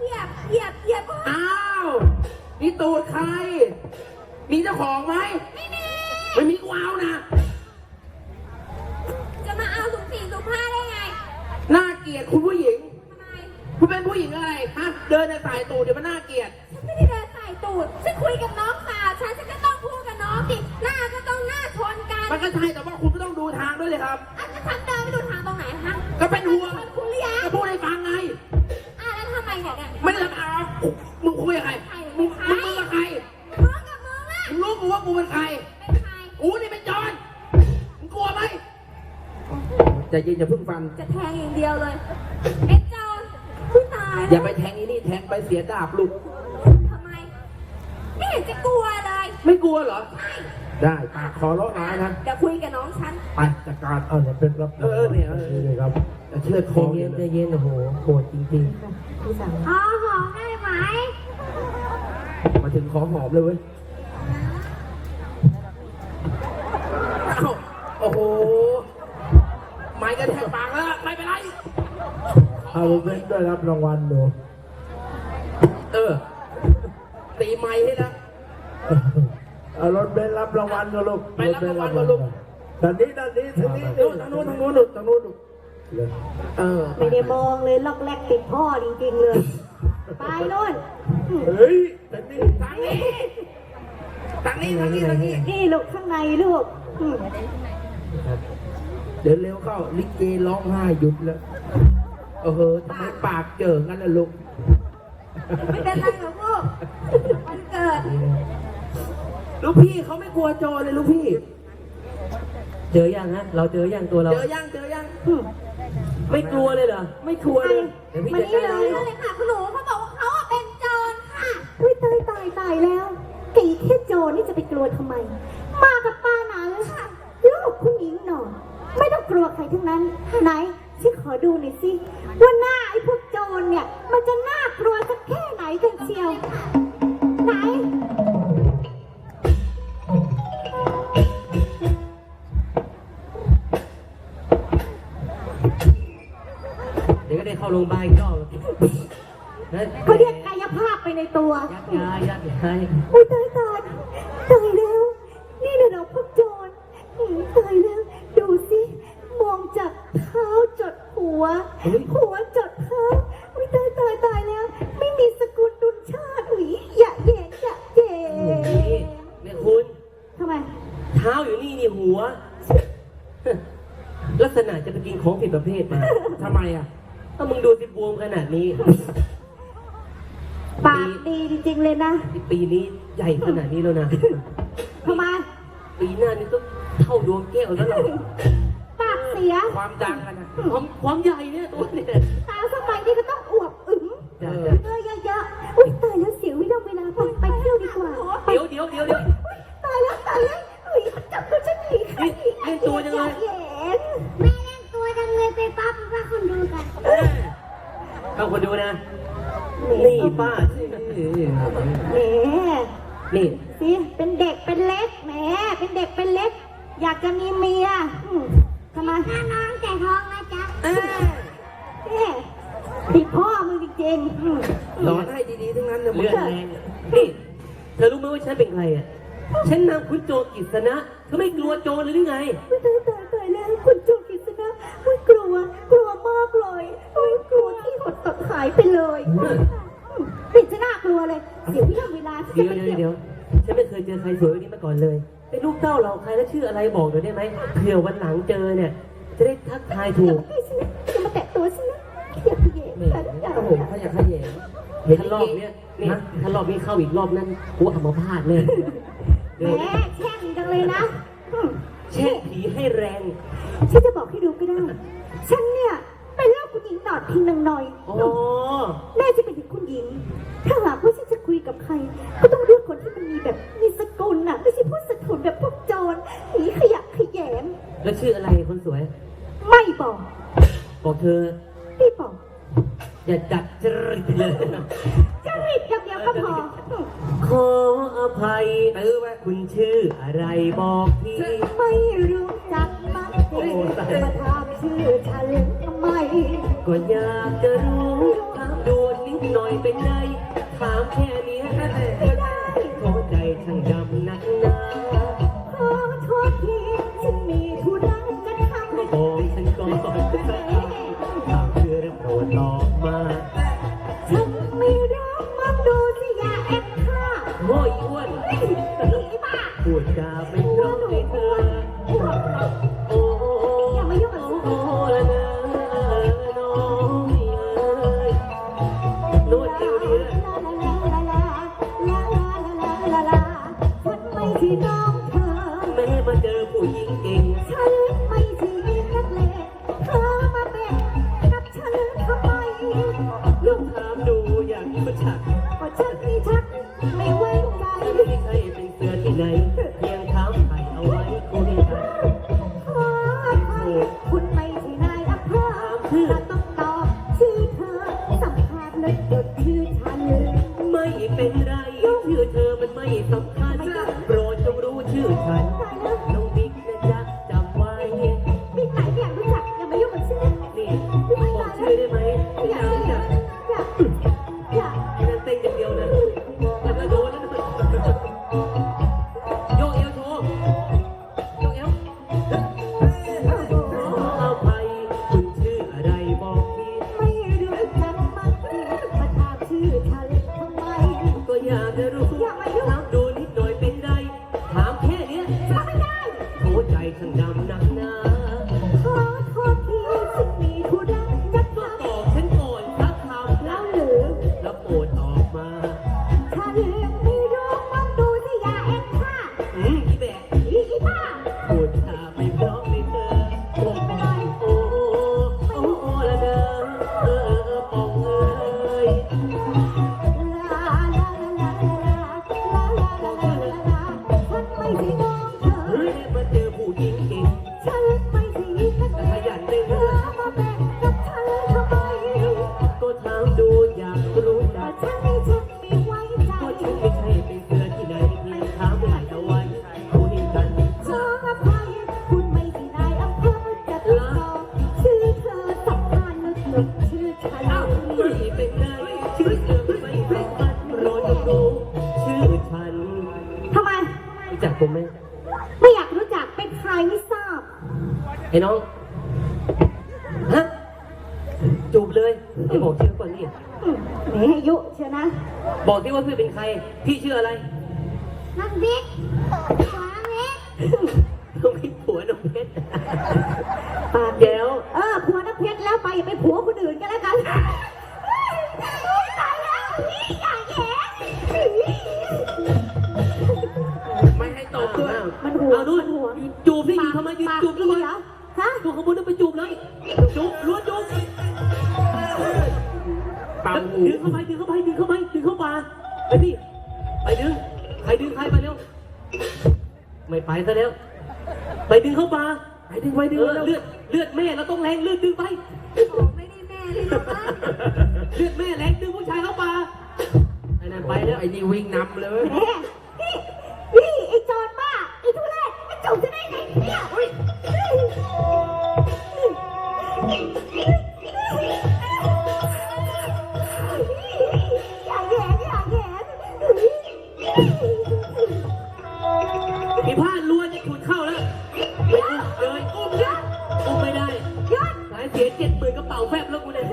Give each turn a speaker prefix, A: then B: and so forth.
A: เหยียบเหยียบเหยียบอ้า
B: ว นี่ตูดใคร มีเจ้าของไหม
A: ไม่มี
B: ไม่มีกูเอานะ
A: จะมาเอาถุงสีถุงผ้าได้ไง
B: น่าเกลียดคุณผู้หญิง
A: ทำไม
B: คุณเป็นผู้หญิงอะไรฮะเดินในสายตูดเดี๋ยวมันน่าเกลียด
A: ฉันไม่ได้เดินสายตูดฉันคุยกับน้องสาวฉันฉันก็ต้องพูด น้องสิหน้าก็ต้องหน้าชนกัน
B: มันก็ใช่แต่ว่าคุณก็ต้องดูทางด้วยเลยครับ
A: อะจะฉันเดินไปดูทางตรงไหนฮะ
B: ก็เป็นห่วง
A: ชนคุณหรือยัง
B: จะพูดให้ฟังไง
A: อะแล้วทำไมเนี่ยเนี่ย
B: ไม่ได้รับเอามึงคุยกับใครมึงมึงมึงกับใคร
A: มึงกับมึงอะ
B: มึงรู้กูว่ากูเป็นใคร
A: เป็นใคร
B: กูนี่เป็นจอนมึงกลัวไหมใจเย็นอย่าเพิ่งฟัน
A: จะแทงอย่างเดียวเลยเอ็กจอนผู้ตาย
B: อย่าไปแทงอีนี่แทงไปเสียดาบลูก
A: ทำไมไม่เห็นจะกลัวเลย
B: ไม่กลัวเหรอ ได้ปากขอร้องร้ายนะ
A: เดี๋ยวคุยกับน้องฉัน
B: ไปจัดการ
C: เอาเนี่ยเป็นรับ
B: เออเนี่ยเออ
C: นี่เลยครับ
B: แต่เชื่อค
D: ใจ
B: อ
D: เย็นใจ
B: เลย
D: เย็นโอ้โหโหดจริง
A: อ๋อหอมได้ไหม
B: มาถึงขอหอมเลยเว้ยเอ้าโอ้โห ไม้กระแทกปากแล้ว ไม่เป็นไร
C: เอาเป็นได้รับรางวัลดู
B: เออ ตีไม้ให้นะ
C: เอารถเบนซ์รับรางวัลก็ลูก
B: ไปรับรางวัลก่อนลูก
C: ตอนนี้ตอนนี้ทางนี้
B: นู่นทางนู้นทางนู้นนู่นทางนู้นนู่นเออ
E: ไม่ได้มองเลยล็อกแรกติดพ่อจริงๆเลย ไปนู่น
C: เฮ้ยทางนี้
B: ทางนี้ทางนี้ทางนี้ทางนี้
E: นี่ลูกข้างในลูกอืม
B: เดี๋ยวเร็วเข้าลิเกร้องไห้หยุดแล้วเออเฮ้ยทำไมปากเจองั้นล่ะลูก
A: ไม่เป็นไรหรอกลูกวันเกิด
B: ลูกพี่เขาไม่กลัวโจรเลยลูกพี่
D: ๆเจอยังฮะ เราเจอยังตัวเรา
B: เจอยังเจอยัง
D: ไม่กลัวเลยเหรอ
B: ไม่กลัวเลย
D: เดี๋ยวพี่
E: มา
D: จะ
E: นี่
D: ได้
E: เลย
A: เลยค่ะคุณหนูเขาบอกว่าเขาอะเป็นโจรค่ะ
E: อุ้ยตายตายตายแล้วแกแค่โจรนี่จะไปกลัวทำไม มากับป้านั้นลูกคุณหญิงหน่อยไม่ต้องกลัวใครทั้งนั้น ไหนฉันขอดูหน่อยสิว่าหน้าไอ้พวกโจรเนี่ย มันจะน่ากลัวสักแค่ไหนกันเชียว ไหน
D: รงพยาบาลอีกรอบนะ
E: เขาเรียกกายภาพไปในตัว
D: ยัดยายยัดยาย
E: อุ้ยตายตายตายแล้ว นี่นะเราพวกโจรอืมตายแล้ว ดูสิมองจากเท้าจดหัว หัวจดเท้าอุ้ยตายตายตายแล้ว ไม่มีสกุลดุลชาติหรืออย่าแย่อย่าแย่
D: นี่เนี่ยคุณ
E: ทำไม
D: เท้าอยู่นี่นี่หัว ลักษณะจะไปกินของผิดประเภทมา
B: ทำไมอะ
D: ถ้ามึงดูสิบวมขนาดนี้
E: ปากดีจริงๆเลยนะ
D: ปีนี้ใหญ่ขนาดนี้แล้วนะ
E: ทำไม
D: ปีหน้านี่ต้องเท่าดวงแก้วแล้วเรา
E: ปากเสีย
B: ความดังกันนะ
D: ความความใหญ่เนี่ยตัวเนี่ย เอาคนดูนะ นี่ป้า
E: แหม
D: นี่
E: สิเป็นเด็กเป็นเล็กแหมเป็นเด็กเป็นเล็ก อยากจะมีเมียอืมทำไม
A: ถ้าน้องแต่ท้องนะจ๊ะ
B: เอ้ย
E: แหมผิดพ่อมึงจริงๆอืม
B: สอนให้ดีๆ ทั้งนั้นเลยมึง
D: เลือดแรงนี่เธอรู้ไหมว่าฉันเป็นใครอะ ฉันนางคุณโจกิษณะ เธอไม่กลัวโจรเลยหรือไง
E: อุ๊ยตายตายตายแล้วคุณโจกิษณะอุ้ยกลัว กลัวมากเลยอุ้ยกลัวที่หดตดหายไปเลยปิดจะน่ากลัวเลย เสียเวลาเวลาที่
D: เดี๋
E: จะ
D: ยว
E: ไป
D: เดี๋ยว
E: เที่ยว
D: เดี๋ยวฉันไม่เคยเจอใครสวยแบบนี้มาก่อนเลยเป็นลูกเต้าเราใครแล้วชื่ออะไรบอกหน่อยได้ไหมเผื่อวันหลังเจอเนี่ย จะได้ทักทายถูก
E: ไม่ใช่จะมาแตะตัวฉันนะอย่าไปเหยียบฉันอย่า
B: โอ้โหขยะแขยง
D: เห็นรอบเนี้ยนี่ถ้ารอบนี้เข้าอีกรอบนั้นกูอัมพาตเลย
E: แห
D: เดี๋ยว
E: มแช่งจัง เลยนะอืม
D: แช่ผีให้แรง
E: ฉันจะบอกให้ดูก็ได้ ฉันเนี่ยเป็นลูกคุณหญิงหนอดพิงนางหน่อย
D: อ๋อ
E: แม่จะเป็นถึงคุณหญิง ถ้าหากว่าฉันจะคุยกับใคร ก็ต้องเลือกคนที่มันมีแบบมีสกุลน่ะ ไม่ใช่พวกสกุลแบบพวกโจรหนีขยะขยง
D: แล้วชื่ออะไรคนสวย
E: ไม่บอก
D: บอกเธอ
E: ไม่บอก
D: อย่าจัดจริตเลย
E: จะรีบอย่างเดียวก็พออืม
D: ขออ ภัย
B: ตื้อไว้
D: คุณชื่ออะไรบอกที
E: ไม่รู้จักมักเองมาถามชื่อฉันทำำไม
D: ก็อยากจะรู้ถามดูนิดหน่อยเป็นไงถามแค่เนี้ยก็ได้โทษใจช่างดำนักหนา
E: ขอโทษทีฉันมีธุระจะทำ
D: ก็บอกฉันก่อนจะถามถามคือเรื่องโปรดตอบมา เป็
E: นไรชื่
D: อเธ
E: อมัน
D: ไม่สำคัญโปรดจงรู้ชื่อฉัน
E: ตายแล้ว
D: น้องบิ๊กนะจ๊ะจำไว้
E: ปีไหนไม่อยากรู้จักอย่ามายุ่งกับฉัน
D: นี่บอกชื่อได้ไหม
E: อยาก
D: จำ
E: อยา
D: จ้ะ
E: กอยากอยาก
D: นั่นเต้นอย่างเดียวนะแล้วก็โดนแล้ว and now nothing. ก็
E: ถา
D: ดูอยาก
E: รู้จั
D: ก
E: ว่าฉันไม่ใช่เป
D: เสือ
E: ที่ไหนเพียง
D: ถามหลา
E: ยตะวั
D: นคุยกัน
E: อ้าวชื่อเป็นไงชื่อเธ
D: อไม่เป็นบัตรรอยโกชื่อฉันรู้ไม
E: ไม่อยากรู้จักเป็นใครไม่ทราบ
D: ไอ้น้อง จูบเลยไอ้บอกชื่อก่อนนี่
E: อืมแหมอายุเชียวนะ
D: บอกที่ว่าพี่เป็นใคร พี่ชื่ออะไร
E: นักบิ๊กขวาเล็ก
D: ต้องพี่ผัวน้องเพชร
E: ปาก
D: แก้ว
E: เออผัวน้ำเพชรแล้วไปอย่าไปผัวคนอื่นกันแล้วกันเฮ้ยตายแล้วนี่อย่าแย่
B: ไม่ให้ตบด้วย
E: มันหัว
D: เอานู่น
E: มันหัว
D: จูบพี่อยู่ทำไมยืน
E: ปาก
D: จูบ
E: ดี
D: ด้วย
E: เหรอฮะ
D: ตัวขบวนต้องไปจูบเลยจูบล้วนจูบ
B: เป่าหู
D: ดึงเข้าไปดึงเข้าไปดึงเข้าไปดึงเข้าป่าไปดิไปดึงใครดึงใครไปเร็วไม่ไปซะแล้ว ไปดึงเข้าป่า
B: ไปดึงไปดึง
D: เออ
B: แล้ว
D: เลือดเลือดแม่เราต้องแรงเลือดดึงไป
A: ไม่ได้แม่เลยหรอกวะ
D: เลือดแม่แรงดึงผู้ชายเข้าป่าไอ้นั่นไปแล้ว
B: ไอ้นี่วิ่งนำเลย
E: แหม เสี
D: ยเจ็ดหมื่นกระเป๋าแฟบแล้วกูเนี่ย